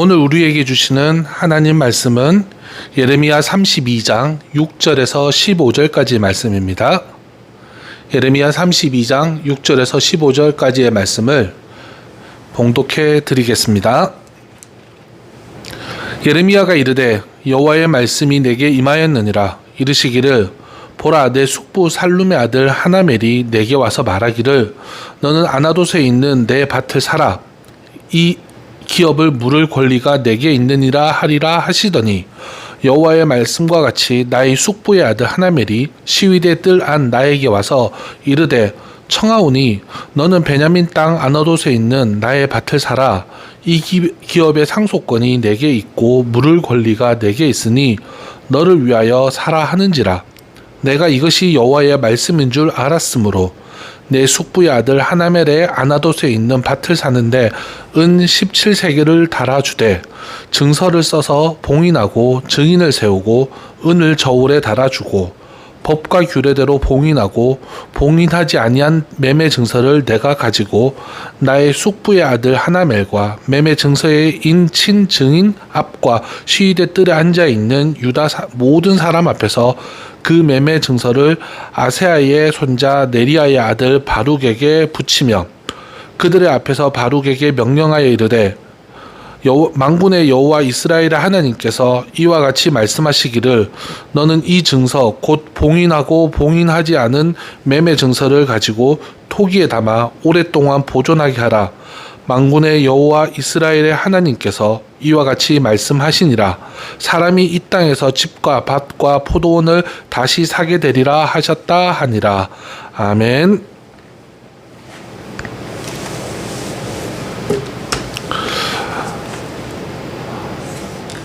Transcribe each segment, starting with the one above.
오늘 우리에게 주시는 하나님 말씀은 예레미야 32장 6절에서 15절까지의 말씀입니다. 예레미야 32장 6절에서 15절까지의 말씀을 봉독해 드리겠습니다. 예레미야가 이르되 여호와의 말씀이 내게 임하였느니라 이르시기를 보라 내 숙부 살룸의 아들 하나멜이 내게 와서 말하기를 너는 아나도스에 있는 내 밭을 사라 이 기업을 물을 권리가 내게 있느니라 하리라 하시더니 여호와의 말씀과 같이 나의 숙부의 아들 하나멜이 시위대 뜰 안 나에게 와서 이르되 청하오니 너는 베냐민 땅 아너도스에 있는 나의 밭을 사라. 이 기, 기업의 상속권이 내게 있고 물을 권리가 내게 있으니 너를 위하여 사라 하는지라. 내가 이것이 여호와의 말씀인 줄 알았으므로 내 숙부의 아들 하나멜의 아나도스에 있는 밭을 사는데 은 17세계를 달아주되 증서를 써서 봉인하고 증인을 세우고 은을 저울에 달아주고 법과 규례대로 봉인하고 봉인하지 아니한 매매 증서를 내가 가지고 나의 숙부의 아들 하나멜과 매매 증서의 인친 증인 앞과 시위대 뜰에 앉아 있는 유다 사, 모든 사람 앞에서 그 매매 증서를 아세아의 손자 네리아의 아들 바룩에게 붙이며 그들의 앞에서 바룩에게 명령하여 이르되 여호, 망군의 여호와 이스라엘의 하나님께서 이와 같이 말씀하시기를 너는 이 증서 곧 봉인하고 봉인하지 않은 매매 증서를 가지고 토기에 담아 오랫동안 보존하게 하라. 망군의 여호와 이스라엘의 하나님께서 이와 같이 말씀하시니라 사람이 이 땅에서 집과 밭과 포도원을 다시 사게 되리라 하셨다 하니라 아멘.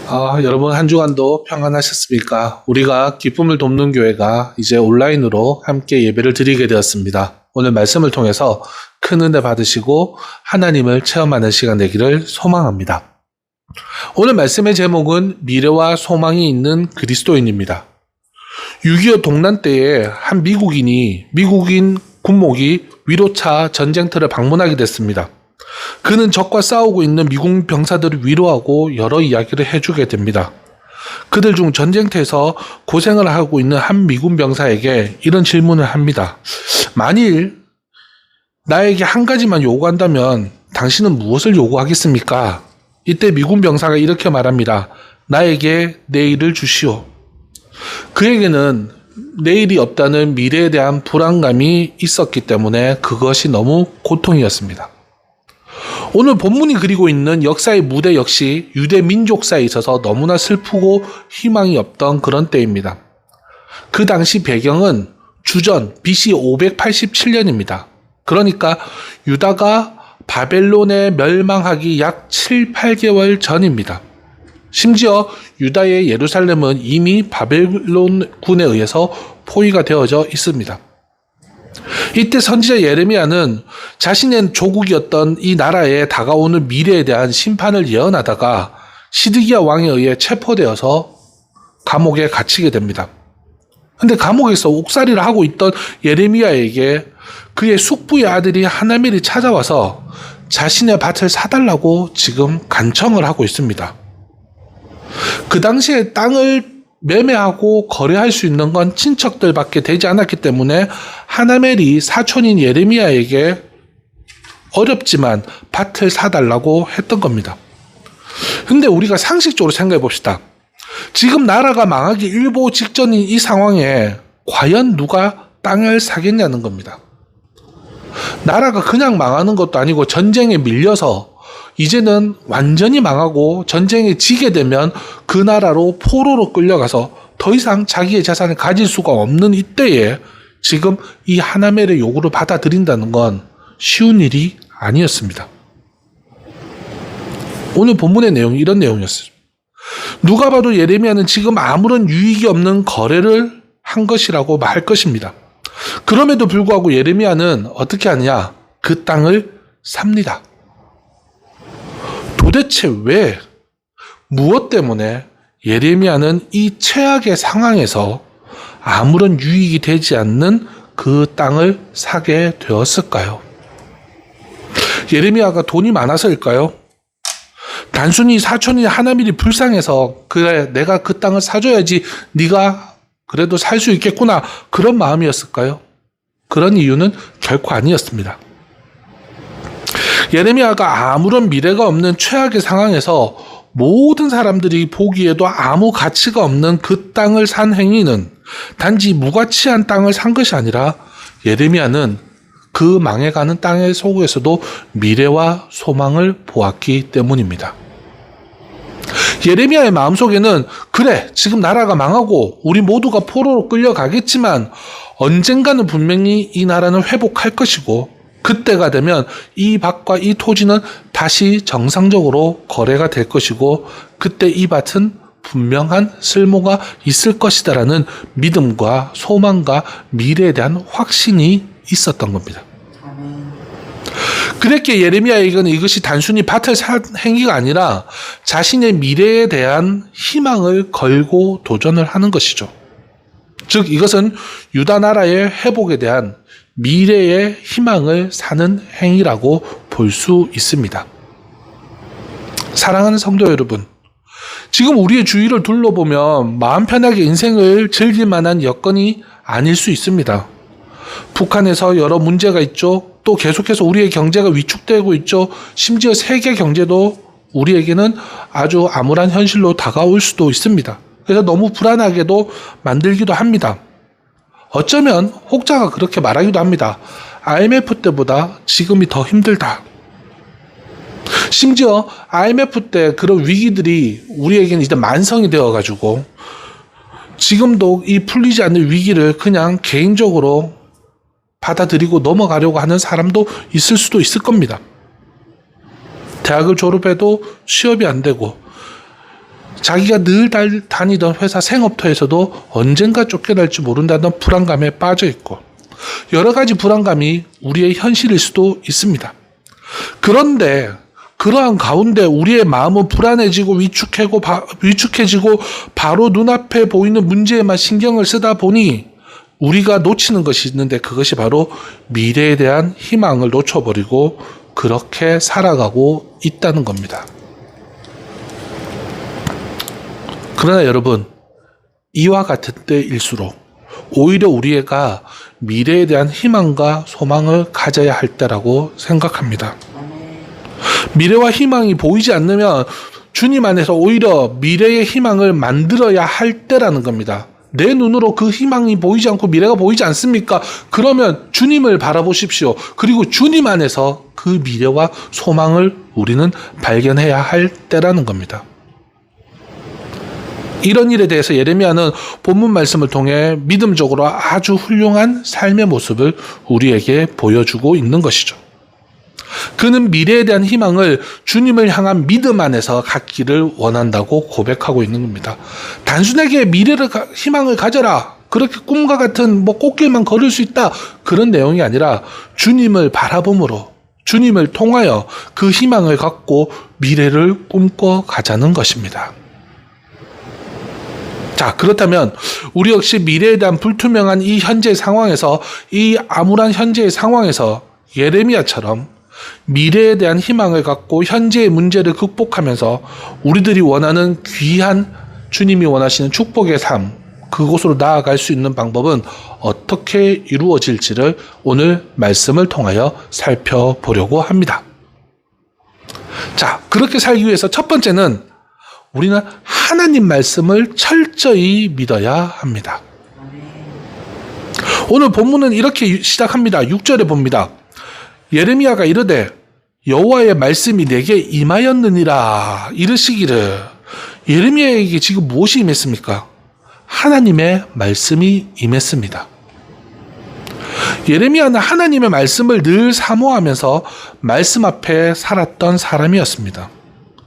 아, 여러분 한 주간도 평안하셨습니까? 우리가 기쁨을 돕는 교회가 이제 온라인으로 함께 예배를 드리게 되었습니다. 오늘 말씀을 통해서 큰 은혜 받으시고 하나님을 체험하는 시간 되기를 소망합니다. 오늘 말씀의 제목은 미래와 소망이 있는 그리스도인입니다. 6.25 동란 때에 한 미국인이 미국인 군목이 위로차 전쟁터를 방문하게 됐습니다. 그는 적과 싸우고 있는 미국 병사들을 위로하고 여러 이야기를 해주게 됩니다. 그들 중 전쟁터에서 고생을 하고 있는 한 미군 병사에게 이런 질문을 합니다. 만일 나에게 한 가지만 요구한다면 당신은 무엇을 요구하겠습니까? 이때 미군 병사가 이렇게 말합니다. 나에게 내일을 주시오. 그에게는 내일이 없다는 미래에 대한 불안감이 있었기 때문에 그것이 너무 고통이었습니다. 오늘 본문이 그리고 있는 역사의 무대 역시 유대 민족사에 있어서 너무나 슬프고 희망이 없던 그런 때입니다. 그 당시 배경은 주전 BC 587년입니다. 그러니까 유다가 바벨론에 멸망하기 약 7, 8개월 전입니다. 심지어 유다의 예루살렘은 이미 바벨론군에 의해서 포위가 되어져 있습니다. 이때 선지자 예레미야는 자신의 조국이었던 이 나라에 다가오는 미래에 대한 심판을 예언하다가 시드기야 왕에 의해 체포되어서 감옥에 갇히게 됩니다. 근데 감옥에서 옥살이를 하고 있던 예레미야에게 그의 숙부의 아들이 하나멜이 찾아와서 자신의 밭을 사달라고 지금 간청을 하고 있습니다. 그 당시에 땅을 매매하고 거래할 수 있는 건 친척들밖에 되지 않았기 때문에 하나멜이 사촌인 예레미야에게 어렵지만 밭을 사달라고 했던 겁니다. 근데 우리가 상식적으로 생각해 봅시다. 지금 나라가 망하기 일보 직전인 이 상황에 과연 누가 땅을 사겠냐는 겁니다. 나라가 그냥 망하는 것도 아니고 전쟁에 밀려서 이제는 완전히 망하고 전쟁에 지게 되면 그 나라로 포로로 끌려가서 더 이상 자기의 자산을 가질 수가 없는 이때에 지금 이 하나멜의 요구를 받아들인다는 건 쉬운 일이 아니었습니다. 오늘 본문의 내용이 이런 내용이었어요. 누가 봐도 예레미야는 지금 아무런 유익이 없는 거래를 한 것이라고 말 것입니다. 그럼에도 불구하고 예레미야는 어떻게 하느냐? 그 땅을 삽니다. 도대체 왜, 무엇 때문에 예레미야는 이 최악의 상황에서 아무런 유익이 되지 않는 그 땅을 사게 되었을까요? 예레미야가 돈이 많아서일까요? 단순히 사촌이 하나님이 불쌍해서 그래 내가 그 땅을 사줘야지 네가 그래도 살 수 있겠구나 그런 마음이었을까요? 그런 이유는 결코 아니었습니다. 예레미야가 아무런 미래가 없는 최악의 상황에서 모든 사람들이 보기에도 아무 가치가 없는 그 땅을 산 행위는 단지 무가치한 땅을 산 것이 아니라 예레미야는 그 망해가는 땅의 속에서도 미래와 소망을 보았기 때문입니다. 예레미야의 마음속에는 그래 지금 나라가 망하고 우리 모두가 포로로 끌려가겠지만 언젠가는 분명히 이 나라는 회복할 것이고 그때가 되면 이 밭과 이 토지는 다시 정상적으로 거래가 될 것이고 그때 이 밭은 분명한 쓸모가 있을 것이다라는 믿음과 소망과 미래에 대한 확신이 있었던 겁니다. 그랬기에 예레미야에게는 이것이 단순히 밭을 산 행위가 아니라 자신의 미래에 대한 희망을 걸고 도전을 하는 것이죠. 즉 이것은 유다 나라의 회복에 대한 미래의 희망을 사는 행위라고 볼 수 있습니다. 사랑하는 성도 여러분, 지금 우리의 주위를 둘러보면 마음 편하게 인생을 즐길 만한 여건이 아닐 수 있습니다. 북한에서 여러 문제가 있죠. 또 계속해서 우리의 경제가 위축되고 있죠. 심지어 세계 경제도 우리에게는 아주 암울한 현실로 다가올 수도 있습니다. 그래서 너무 불안하게도 만들기도 합니다. 어쩌면 혹자가 그렇게 말하기도 합니다. IMF 때보다 지금이 더 힘들다. 심지어 IMF 때 그런 위기들이 우리에게는 이제 만성이 되어가지고 지금도 이 풀리지 않는 위기를 그냥 개인적으로 받아들이고 넘어가려고 하는 사람도 있을 수도 있을 겁니다. 대학을 졸업해도 취업이 안 되고 자기가 늘 달- 다니던 회사 생업터에서도 언젠가 쫓겨날지 모른다는 불안감에 빠져 있고 여러 가지 불안감이 우리의 현실일 수도 있습니다. 그런데 그러한 가운데 우리의 마음은 불안해지고 위축하고 바- 위축해지고 바로 눈앞에 보이는 문제에만 신경을 쓰다 보니 우리가 놓치는 것이 있는데 그것이 바로 미래에 대한 희망을 놓쳐버리고 그렇게 살아가고 있다는 겁니다. 그러나 여러분, 이와 같은 때일수록 오히려 우리가 미래에 대한 희망과 소망을 가져야 할 때라고 생각합니다. 미래와 희망이 보이지 않으면 주님 안에서 오히려 미래의 희망을 만들어야 할 때라는 겁니다. 내 눈으로 그 희망이 보이지 않고 미래가 보이지 않습니까? 그러면 주님을 바라보십시오. 그리고 주님 안에서 그 미래와 소망을 우리는 발견해야 할 때라는 겁니다. 이런 일에 대해서 예레미야는 본문 말씀을 통해 믿음적으로 아주 훌륭한 삶의 모습을 우리에게 보여주고 있는 것이죠. 그는 미래에 대한 희망을 주님을 향한 믿음 안에서 갖기를 원한다고 고백하고 있는 겁니다. 단순하게 미래를 가- 희망을 가져라. 그렇게 꿈과 같은 뭐 꽃길만 걸을 수 있다. 그런 내용이 아니라 주님을 바라봄으로 주님을 통하여 그 희망을 갖고 미래를 꿈꿔 가자는 것입니다. 자, 그렇다면 우리 역시 미래에 대한 불투명한 이 현재 상황에서 이 암울한 현재의 상황에서 예레미야처럼 미래에 대한 희망을 갖고 현재의 문제를 극복하면서 우리들이 원하는 귀한 주님이 원하시는 축복의 삶, 그곳으로 나아갈 수 있는 방법은 어떻게 이루어질지를 오늘 말씀을 통하여 살펴보려고 합니다. 자, 그렇게 살기 위해서 첫 번째는 우리는 하나님 말씀을 철저히 믿어야 합니다. 오늘 본문은 이렇게 시작합니다. 6절에 봅니다. 예레미야가 이르되 여호와의 말씀이 내게 임하였느니라 이르시기를 예레미야에게 지금 무엇이 임했습니까? 하나님의 말씀이 임했습니다. 예레미야는 하나님의 말씀을 늘 사모하면서 말씀 앞에 살았던 사람이었습니다.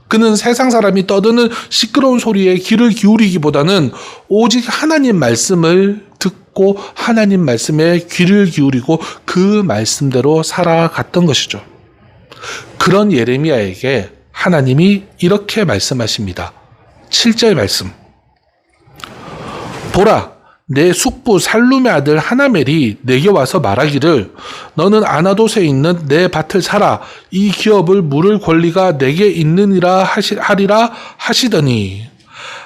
그는 세상 사람이 떠드는 시끄러운 소리에 귀를 기울이기보다는 오직 하나님 말씀을 듣고 하나님 말씀에 귀를 기울이고 그 말씀대로 살아갔던 것이죠. 그런 예레미야에게 하나님이 이렇게 말씀하십니다. 7절 말씀. 보라, 내 숙부 살룸의 아들 하나멜이 내게 와서 말하기를 너는 아나도에 있는 내 밭을 사라. 이 기업을 물을 권리가 내게 있느니라 하시, 하리라 하시더니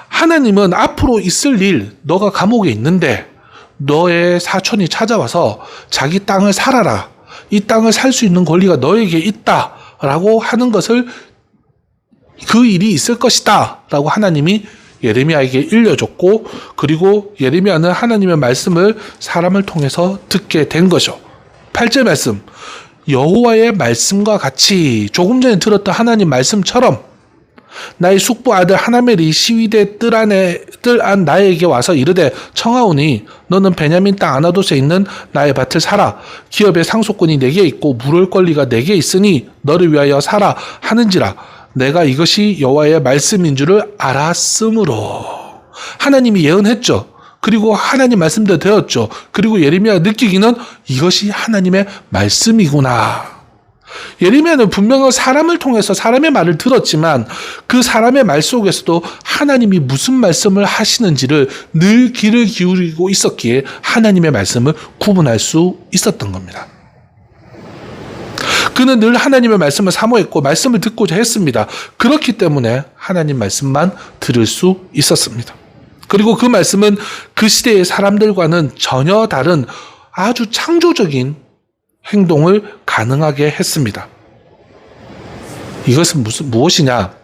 하나님은 앞으로 있을 일 너가 감옥에 있는데 너의 사촌이 찾아와서 자기 땅을 살아라. 이 땅을 살 수 있는 권리가 너에게 있다 라고 하는 것을 그 일이 있을 것이다. 라고 하나님이 예레미야에게 일려줬고 그리고 예레미야는 하나님의 말씀을 사람을 통해서 듣게 된 거죠. 8절 말씀. 여호와의 말씀과 같이 조금 전에 들었던 하나님 말씀처럼 나의 숙부 아들 하나멜이 시위대 뜰 안에 뜰 안 나에게 와서 이르되 청하오니 너는 베냐민 땅 아나도에 있는 나의 밭을 사라. 기업의 상속권이 내게 있고 물을 권리가 내게 있으니 너를 위하여 사라 하는지라 내가 이것이 여호와의 말씀인 줄을 알았으므로 하나님이 예언했죠. 그리고 하나님 말씀대로 되었죠. 그리고 예레미야가 느끼기는 이것이 하나님의 말씀이구나. 예레미야는 분명히 사람을 통해서 사람의 말을 들었지만 그 사람의 말 속에서도 하나님이 무슨 말씀을 하시는지를 늘 귀를 기울이고 있었기에 하나님의 말씀을 구분할 수 있었던 겁니다. 그는 늘 하나님의 말씀을 사모했고 말씀을 듣고자 했습니다. 그렇기 때문에 하나님 말씀만 들을 수 있었습니다. 그리고 그 말씀은 그 시대의 사람들과는 전혀 다른 아주 창조적인 행동을 가능하게 했습니다. 이것은 무슨 무엇이냐?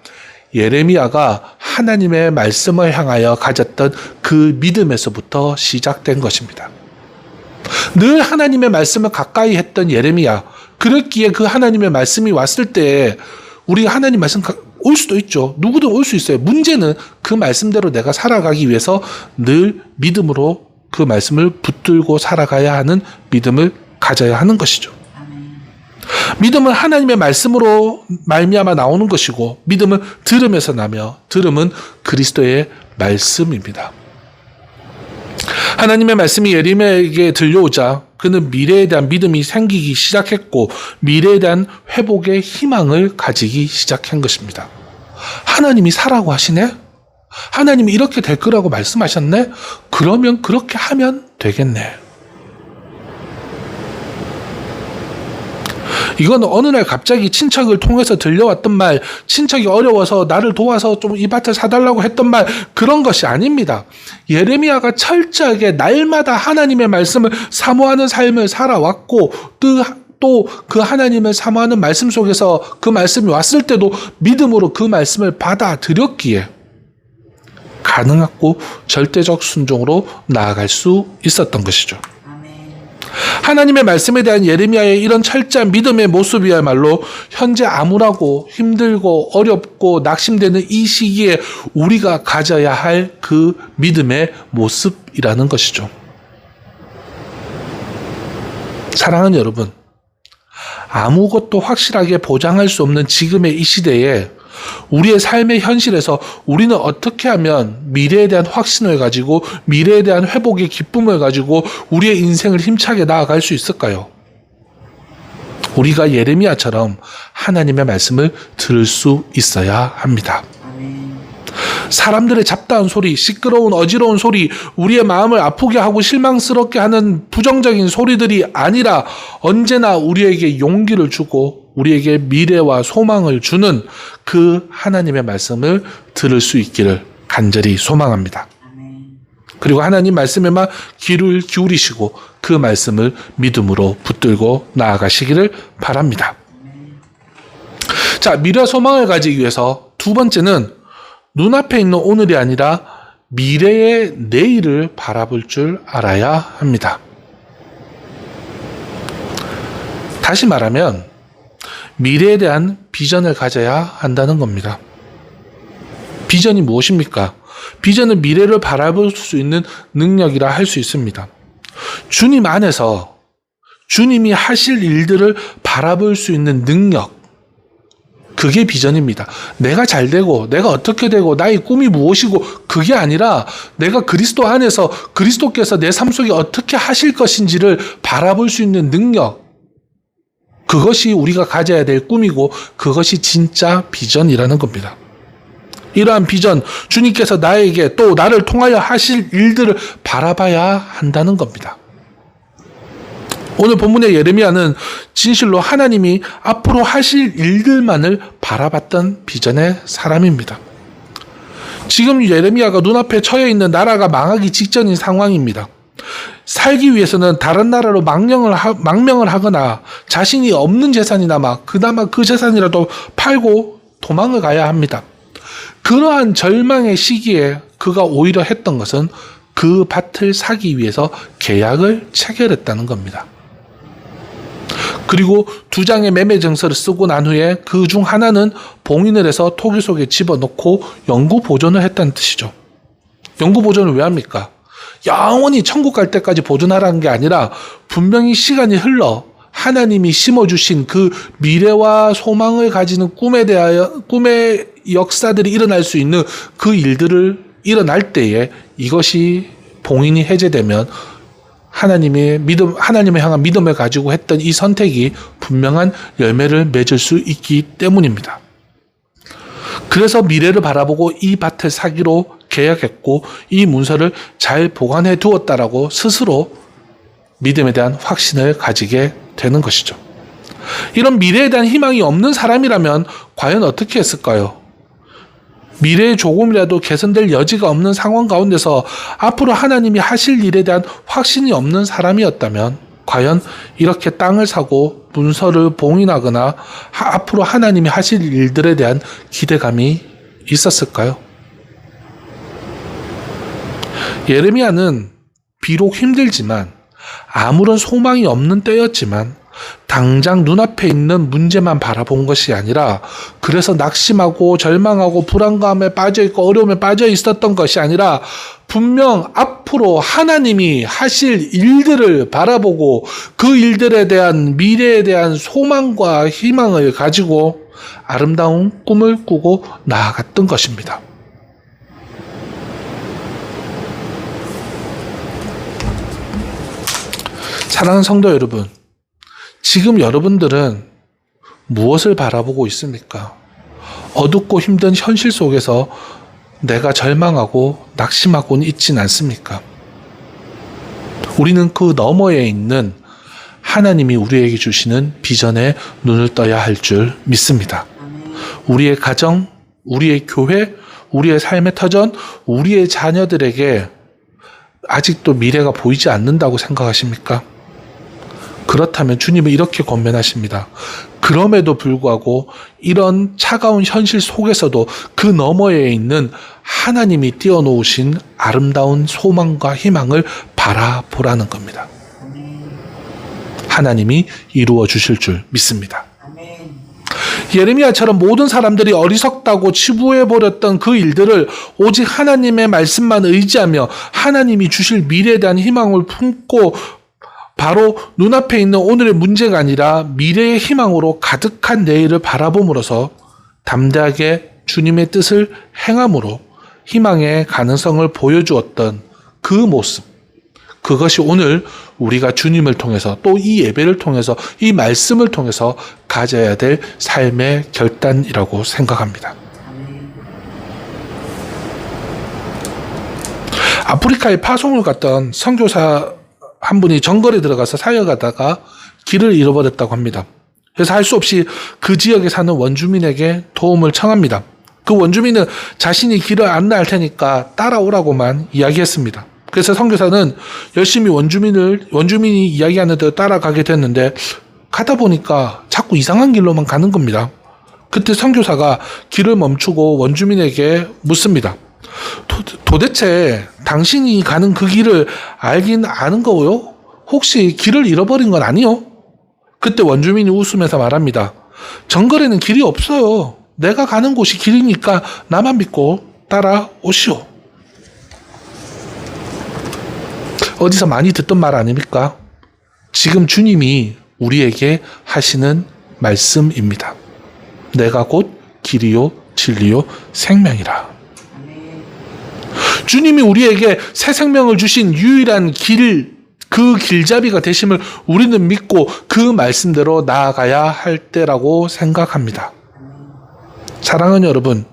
예레미야가 하나님의 말씀을 향하여 가졌던 그 믿음에서부터 시작된 것입니다. 늘 하나님의 말씀을 가까이 했던 예레미야. 그랬기에 그 하나님의 말씀이 왔을 때 우리가 하나님 말씀 올 수도 있죠. 누구든 올 수 있어요. 문제는 그 말씀대로 내가 살아가기 위해서 늘 믿음으로 그 말씀을 붙들고 살아가야 하는 믿음을 가져야 하는 것이죠. 믿음은 하나님의 말씀으로 말미암아 나오는 것이고 믿음은 들음에서 나며 들음은 그리스도의 말씀입니다. 하나님의 말씀이 예림에게 들려오자 그는 미래에 대한 믿음이 생기기 시작했고 미래에 대한 회복의 희망을 가지기 시작한 것입니다. 하나님이 사라고 하시네? 하나님이 이렇게 될 거라고 말씀하셨네? 그러면 그렇게 하면 되겠네. 이건 어느 날 갑자기 친척을 통해서 들려왔던 말, 친척이 어려워서 나를 도와서 좀 이 밭을 사달라고 했던 말, 그런 것이 아닙니다. 예레미야가 철저하게 날마다 하나님의 말씀을 사모하는 삶을 살아왔고, 또그 하나님을 사모하는 말씀 속에서 그 말씀이 왔을 때도 믿음으로 그 말씀을 받아들였기에 가능하고 절대적 순종으로 나아갈 수 있었던 것이죠. 하나님의 말씀에 대한 예레미야의 이런 철저한 믿음의 모습이야말로 현재 암울하고 힘들고 어렵고 낙심되는 이 시기에 우리가 가져야 할 그 믿음의 모습이라는 것이죠. 사랑하는 여러분, 아무것도 확실하게 보장할 수 없는 지금의 이 시대에 우리의 삶의 현실에서 우리는 어떻게 하면 미래에 대한 확신을 가지고 미래에 대한 회복의 기쁨을 가지고 우리의 인생을 힘차게 나아갈 수 있을까요? 우리가 예레미야처럼 하나님의 말씀을 들을 수 있어야 합니다. 사람들의 잡다한 소리, 시끄러운 어지러운 소리, 우리의 마음을 아프게 하고 실망스럽게 하는 부정적인 소리들이 아니라 언제나 우리에게 용기를 주고 우리에게 미래와 소망을 주는 그 하나님의 말씀을 들을 수 있기를 간절히 소망합니다. 그리고 하나님 말씀에만 귀를 기울이시고 그 말씀을 믿음으로 붙들고 나아가시기를 바랍니다. 자, 미래 소망을 가지기 위해서 두 번째는 눈앞에 있는 오늘이 아니라 미래의 내일을 바라볼 줄 알아야 합니다. 다시 말하면 미래에 대한 비전을 가져야 한다는 겁니다. 비전이 무엇입니까? 비전은 미래를 바라볼 수 있는 능력이라 할 수 있습니다. 주님 안에서 주님이 하실 일들을 바라볼 수 있는 능력, 그게 비전입니다. 내가 잘 되고, 내가 어떻게 되고, 나의 꿈이 무엇이고, 그게 아니라 내가 그리스도 안에서 그리스도께서 내 삶 속에 어떻게 하실 것인지를 바라볼 수 있는 능력. 그것이 우리가 가져야 될 꿈이고, 그것이 진짜 비전이라는 겁니다. 이러한 비전, 주님께서 나에게 또 나를 통하여 하실 일들을 바라봐야 한다는 겁니다. 오늘 본문의 예레미야는 진실로 하나님이 앞으로 하실 일들만을 바라봤던 비전의 사람입니다. 지금 예레미야가 눈앞에 처해 있는 나라가 망하기 직전인 상황입니다. 살기 위해서는 다른 나라로 망명을, 하, 망명을 하거나 자신이 없는 재산이나마 그나마 그 재산이라도 팔고 도망을 가야 합니다. 그러한 절망의 시기에 그가 오히려 했던 것은 그 밭을 사기 위해서 계약을 체결했다는 겁니다. 그리고 두 장의 매매 증서를 쓰고 난 후에 그 중 하나는 봉인을 해서 토기 속에 집어넣고 영구 보존을 했다는 뜻이죠. 영구 보존을 왜 합니까? 영원히 천국 갈 때까지 보존하라는 게 아니라 분명히 시간이 흘러 하나님이 심어주신 그 미래와 소망을 가지는 꿈에 대하여 꿈의 역사들이 일어날 수 있는 그 일들을 일어날 때에 이것이 봉인이 해제되면 하나님의 믿음, 하나님을 향한 믿음을 가지고 했던 이 선택이 분명한 열매를 맺을 수 있기 때문입니다. 그래서 미래를 바라보고 이 밭을 사기로 계약했고 이 문서를 잘 보관해 두었다라고 스스로 믿음에 대한 확신을 가지게 되는 것이죠. 이런 미래에 대한 희망이 없는 사람이라면 과연 어떻게 했을까요? 미래에 조금이라도 개선될 여지가 없는 상황 가운데서 앞으로 하나님이 하실 일에 대한 확신이 없는 사람이었다면 과연 이렇게 땅을 사고 문서를 봉인하거나 하- 앞으로 하나님이 하실 일들에 대한 기대감이 있었을까요? 예레미야는 비록 힘들지만 아무런 소망이 없는 때였지만 당장 눈앞에 있는 문제만 바라본 것이 아니라 그래서 낙심하고 절망하고 불안감에 빠져 있고 어려움에 빠져 있었던 것이 아니라 분명 앞으로 하나님이 하실 일들을 바라보고 그 일들에 대한 미래에 대한 소망과 희망을 가지고 아름다운 꿈을 꾸고 나아갔던 것입니다. 사랑하는 성도 여러분, 지금 여러분들은 무엇을 바라보고 있습니까? 어둡고 힘든 현실 속에서 내가 절망하고 낙심하고는 있진 않습니까? 우리는 그 너머에 있는 하나님이 우리에게 주시는 비전에 눈을 떠야 할 줄 믿습니다. 우리의 가정, 우리의 교회, 우리의 삶의 터전, 우리의 자녀들에게 아직도 미래가 보이지 않는다고 생각하십니까? 그렇다면 주님은 이렇게 권면하십니다. 그럼에도 불구하고 이런 차가운 현실 속에서도 그 너머에 있는 하나님이 띄워놓으신 아름다운 소망과 희망을 바라보라는 겁니다. 하나님이 이루어 주실 줄 믿습니다. 예레미야처럼 모든 사람들이 어리석다고 치부해 버렸던 그 일들을 오직 하나님의 말씀만 의지하며 하나님이 주실 미래에 대한 희망을 품고 바로 눈앞에 있는 오늘의 문제가 아니라 미래의 희망으로 가득한 내일을 바라봄으로써 담대하게 주님의 뜻을 행함으로 희망의 가능성을 보여주었던 그 모습. 그것이 오늘 우리가 주님을 통해서 또 이 예배를 통해서 이 말씀을 통해서 가져야 될 삶의 결단이라고 생각합니다. 아프리카에 파송을 갔던 선교사 한 분이 정글에 들어가서 사역하다가 길을 잃어버렸다고 합니다. 그래서 할 수 없이 그 지역에 사는 원주민에게 도움을 청합니다. 그 원주민은 자신이 길을 안내할 테니까 따라오라고만 이야기했습니다. 그래서 선교사는 열심히 원주민을 원주민이 이야기하는 대로 따라가게 됐는데 가다 보니까 자꾸 이상한 길로만 가는 겁니다. 그때 선교사가 길을 멈추고 원주민에게 묻습니다. 도, 대체 당신이 가는 그 길을 알긴 아는 거요? 혹시 길을 잃어버린 건 아니요? 그때 원주민이 웃으면서 말합니다. 정글에는 길이 없어요. 내가 가는 곳이 길이니까 나만 믿고 따라오시오. 어디서 많이 듣던 말 아닙니까? 지금 주님이 우리에게 하시는 말씀입니다. 내가 곧 길이요, 진리요, 생명이라. 주님이 우리에게 새 생명을 주신 유일한 길, 그 길잡이가 되심을 우리는 믿고 그 말씀대로 나아가야 할 때라고 생각합니다. 사랑하는 여러분,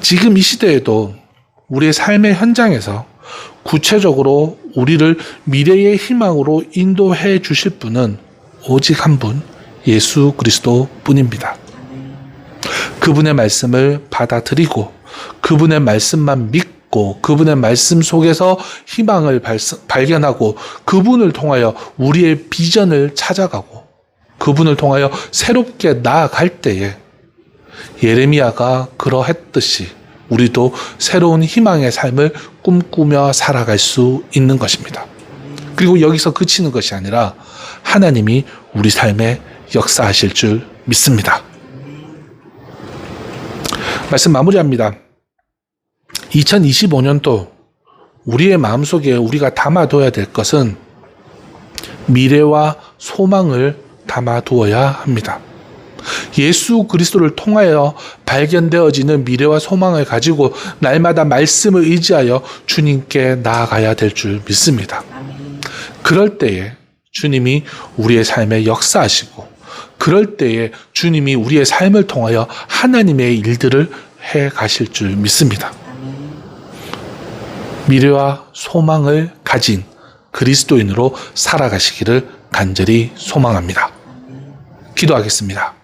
지금 이 시대에도 우리의 삶의 현장에서 구체적으로 우리를 미래의 희망으로 인도해 주실 분은 오직 한 분, 예수 그리스도 뿐입니다. 그분의 말씀을 받아들이고 그분의 말씀만 믿고 그분의 말씀 속에서 희망을 발견하고 그분을 통하여 우리의 비전을 찾아가고 그분을 통하여 새롭게 나아갈 때에 예레미야가 그러했듯이 우리도 새로운 희망의 삶을 꿈꾸며 살아갈 수 있는 것입니다. 그리고 여기서 그치는 것이 아니라 하나님이 우리 삶에 역사하실 줄 믿습니다. 말씀 마무리합니다. 2025년도 우리의 마음속에 우리가 담아둬야 될 것은 미래와 소망을 담아두어야 합니다. 예수 그리스도를 통하여 발견되어지는 미래와 소망을 가지고 날마다 말씀을 의지하여 주님께 나아가야 될 줄 믿습니다. 그럴 때에 주님이 우리의 삶에 역사하시고 그럴 때에 주님이 우리의 삶을 통하여 하나님의 일들을 해 가실 줄 믿습니다. 미래와 소망을 가진 그리스도인으로 살아가시기를 간절히 소망합니다. 기도하겠습니다.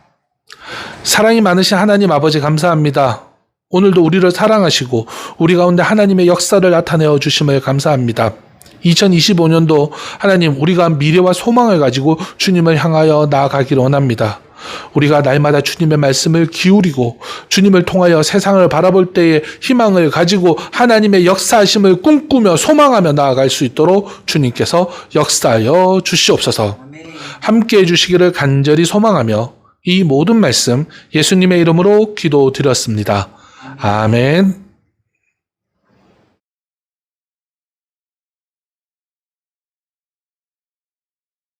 사랑이 많으신 하나님 아버지 감사합니다. 오늘도 우리를 사랑하시고 우리 가운데 하나님의 역사를 나타내어 주심을 감사합니다. 2025년도 하나님 우리가 미래와 소망을 가지고 주님을 향하여 나아가기를 원합니다. 우리가 날마다 주님의 말씀을 기울이고 주님을 통하여 세상을 바라볼 때에 희망을 가지고 하나님의 역사하심을 꿈꾸며 소망하며 나아갈 수 있도록 주님께서 역사하여 주시옵소서. 함께 해주시기를 간절히 소망하며 이 모든 말씀 예수님의 이름으로 기도드렸습니다. 아멘.